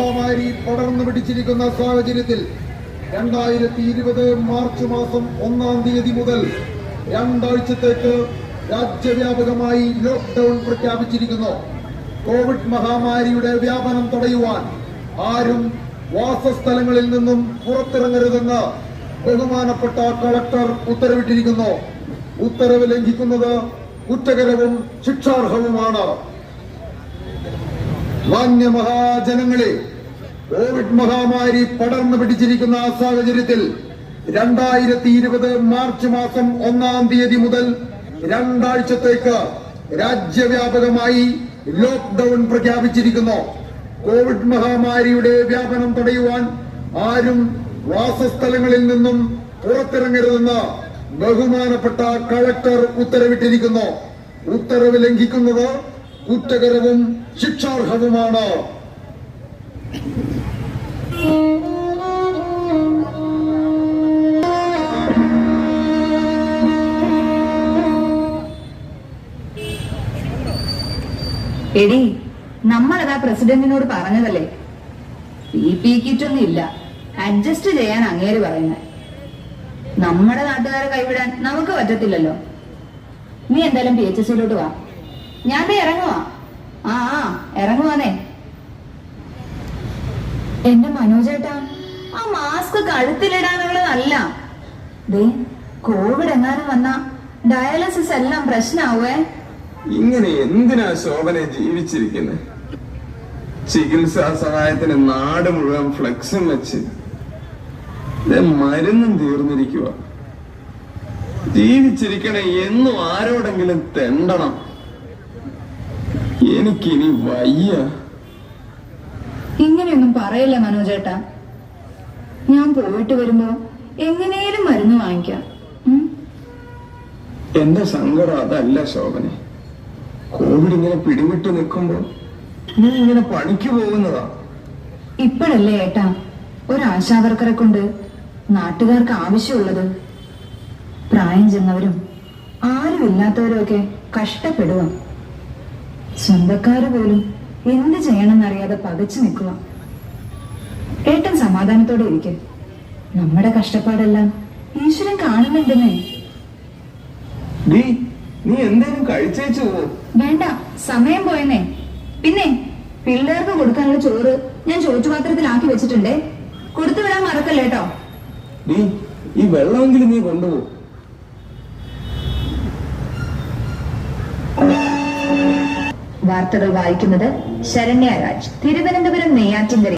മഹാമാരി പടർന്നു പിടിച്ചിരിക്കുന്ന സാഹചര്യത്തിൽ രണ്ടായിരത്തി ഇരുപത് മാർച്ച് മാസം ഒന്നാം തീയതി മുതൽ രണ്ടാഴ്ചത്തേക്ക് രാജ്യവ്യാപകമായി ലോക്ക്ഡൌൺ പ്രഖ്യാപിച്ചിരിക്കുന്നു. കോവിഡ് മഹാമാരിയുടെ വ്യാപനം തടയുവാൻ ആരും വാസസ്ഥലങ്ങളിൽ നിന്നും പുറത്തിറങ്ങരുതെന്ന് ബഹുമാനപ്പെട്ട കളക്ടർ ഉത്തരവിട്ടിരിക്കുന്നു. ഉത്തരവ് ലംഘിക്കുന്നത് കുറ്റകരവും ശിക്ഷാർഹവുമാണ്. മാന്യ മഹാജനങ്ങളെ കോവിഡ് മഹാമാരി പടർന്നു പിടിച്ചിരിക്കുന്ന ആ സാഹചര്യത്തിൽ രണ്ടായിരത്തി ഇരുപത് മാർച്ച് മാസം ഒന്നാം തീയതി മുതൽ രണ്ടാഴ്ചത്തേക്ക് രാജ്യവ്യാപകമായി ലോക്ക്ഡൌൺ പ്രഖ്യാപിച്ചിരിക്കുന്നു. കോവിഡ് മഹാമാരിയുടെ വ്യാപനം തടയുവാൻ ആരും വാസസ്ഥലങ്ങളിൽ നിന്നും പുറത്തിറങ്ങരുതെന്ന് ബഹുമാനപ്പെട്ട കളക്ടർ ഉത്തരവിട്ടിരിക്കുന്നു. ഉത്തരവ് ലംഘിക്കുന്നത് കുറ്റകരവും ശിക്ഷാർഹവുമാണ്. എടി നമ്മളതാ പ്രസിഡന്റിനോട് പറഞ്ഞതല്ലേ? പി പി കിറ്റൊന്നും ഇല്ല അഡ്ജസ്റ്റ് ചെയ്യാൻ അങ്ങേര് പറയുന്നത് നമ്മുടെ നാട്ടുകാരെ കൈവിടാൻ നമുക്ക് പറ്റത്തില്ലല്ലോ. നീ എന്തായാലും പി എച്ച് എസിലോട്ട് വാ. ഞാൻ ഇറങ്ങുവാ. ആ ഇറങ്ങുവാന്നേ. എന്റെ മനോജേട്ടാ? ആ മാസ്ക് കഴുത്തിലിടാനുള്ളതല്ല ദേ കോവിഡ് എങ്ങാനും വന്ന ഡയാലിസിസ് എല്ലാം പ്രശ്നാവേ. ഇങ്ങനെ എന്തിനാ ശോഭനെ ജീവിച്ചിരിക്കുന്നത് ചികിത്സാ സഹായത്തിന് നാട് മുഴുവൻ ഫ്ലെക്സും വെച്ച്. മരുന്നും തീർന്നിരിക്കുക ജീവിച്ചിരിക്കണേ എന്നും ആരോടെങ്കിലും തെണ്ടണം. എനിക്കിനി വയ്യ. ഇങ്ങനെയൊന്നും പറയല്ല മനോജേട്ടാ? ഞാൻ പോയിട്ട് വരുമ്പോ എങ്ങനെയും മരുന്ന് വാങ്ങിക്കാം? എന്റെ സങ്കടം അതല്ല ശോഭനെ. കോവിഡ് ഇങ്ങനെ പിടിവിട്ട് നിൽക്കുമ്പോ നീ ഇങ്ങനെ പണിക്ക് പോകുന്നതാ. ഇപ്പോഴല്ലേ ഏട്ടാ? ഒരു ആശാവർക്കറെ കൊണ്ട് നാട്ടുകാർക്ക് ആവശ്യമുള്ളത്. പ്രായം ചെന്നവരും ആരുമില്ലാത്തവരും ഒക്കെ കഷ്ടപ്പെടുക സ്വന്തക്കാര് പോലും എന്ത് ചെയ്യണമെന്നറിയാതെ പകച്ചു നിൽക്കുക. ഏട്ടൻ സമാധാനത്തോടെ ഇരിക്കെ. നമ്മുടെ കഷ്ടപ്പാടെല്ലാം ഈശ്വരൻ കാണുന്നുണ്ടെന്നേ. നീ നീ എന്തേലും കഴിച്ചേച്ചു വേണ്ട സമയം പോയെന്നേ. പിന്നെ പിള്ളേർക്ക് കൊടുക്കാനുള്ള ചോറ് ഞാൻ ചോറ്റുപാത്രത്തിലാക്കി വെച്ചിട്ടുണ്ടേ. കൊടുത്തു വിടാൻ മറക്കല്ലേട്ടോ? നീ ഈ വെള്ളമെങ്കിലും നീ കൊണ്ടുപോ. വാർത്തകൾ വായിക്കുന്നത് ശരണ്യരാജ് തിരുവനന്തപുരം നെയ്യാറ്റിൻകര